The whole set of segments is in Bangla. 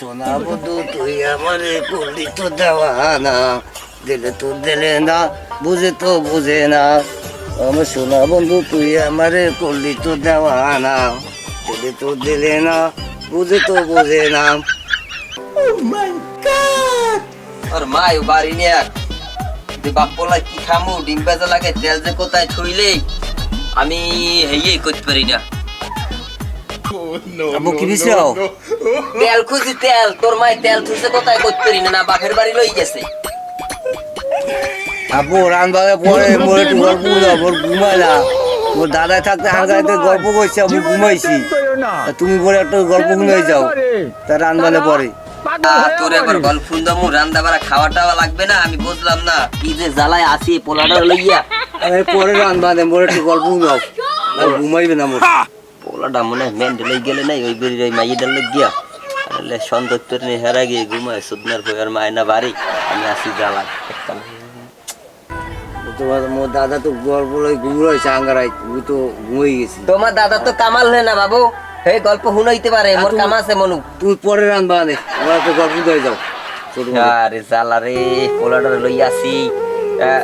সোনা বন্ধু তুই আমারে করলি তো দেওয়ানা দিলে তো দিলে না বুঝে তো বুঝে না। আমার সোনা বন্ধু তুই আমারে করলি তো দেওয়ানা দিলে তো দিলে না বুঝে তো বুঝে না। ওর মাই বাড়ি নিয়ে তুই বাপ বলা কি খামু? ডিম বেজা লাগে তেল যে কোথায় থইলে? আমি হেয়ে করতে পারি না। আবু কি দিছো? তেল খুঁজি তেল। তোর মাই তেল থুইছে কোথায়? করতে না না বাপের বাড়ি লই গেছে। রানবাগে পরে একটু গল্প ঘুমাইলা। দাদা থাকতে গল্প করছে আমি ঘুমাইছি। তুমি পরে একটা গল্প ঘুমাই যাও। তা রানবালে পরে। আহ, তোর এবার গল্প দমু রান্দা বাড়া খাওয়া টাওয়া লাগবে না? আমি বুঝলাম না। কি যে জ্বালায় আসি পোলাটা লইয়া। আমি পরে রানবালে পরে একটু গল্প ঘুমাও আর ঘুমাইবে না মোর। পোলাটা মনে হয় গেলে নাই ওই বেরি ওই মাইয়েটা লই গিয়া আরে সন্দর নিয়ে হেরা গিয়ে ঘুমায় সুদনার ভয়ার মায়না বাড়ি আমি আসি জ্বালা একটা তোমার মোর দাদা তো গল্প তো গেছি। তোমার দাদা তো কামাল হয় না বাবু এই গল্প শুনাইতে পারে মোর কাম আছে মনু। তুই পরে আমার তো গল্প দিয়ে যাও। আরে জ্বালা রে পোলাটারে লই আসি। আহ,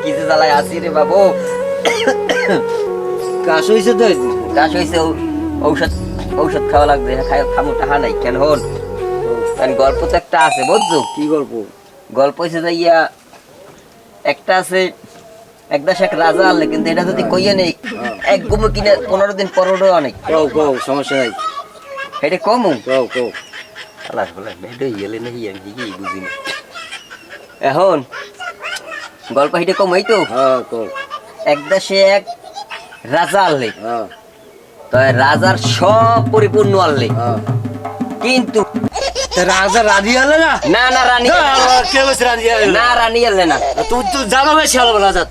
কি যে জ্বালায় আসি রে বাবু? কাশ হয়েছে তো কাশ হইছে ঔ- ঔষধ ঔষধ খাওয়া লাগবে হ্যাঁ, খাই খামু টাহা নাই কেন হন? কারণ গল্প তো একটা আছে বুঝছ? কি গল্প? গল্প হয়েছে যে ইয়া একটা আছে একটা শেখ রাজা আনলে কিন্তু এটা যদি কইয়ে নেই এক গুমো কিনে পনেরো দিন পরেরও অনেক কও কও সমস্যা নাই। এটা কমু কও কও। আলাস বলে মেডে গেলে নাকি আমি কি বুঝিনি এখন গল্প হিটে কম এই তো হ্যাঁ কও। এক এক রাজা আনলে। হ্যাঁ তো রাজার সব পরিপূর্ণ হ্যাঁ কিন্তু রাজা রাজি হলে না? না না রানী কে বলছে রাজি হলে না রানী আনলে না। তুই তো জানো বেশি হলো রাজা।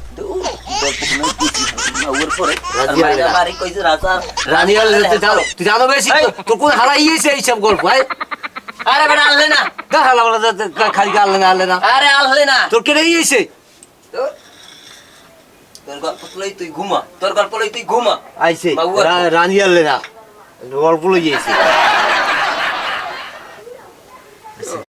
রাজি আনলে না। বাড়ি কইছে রাজা। রানী হলে তুই জানো বেশি তোর কোন হারাইয়েছে এইসব গল্প হ্যাঁ আরে বেটা আনলে না। গা হালা বলা খালি আনলে না আনলে না। আরে আনলে না। তোর কে ইয়েছে তোর গল্প লই তুই ঘুমা। তোর গল্প লই তুই ঘুমা। আইছে। বাবু আর- রা- রানী আনলে না। গল্প লই গিয়েছে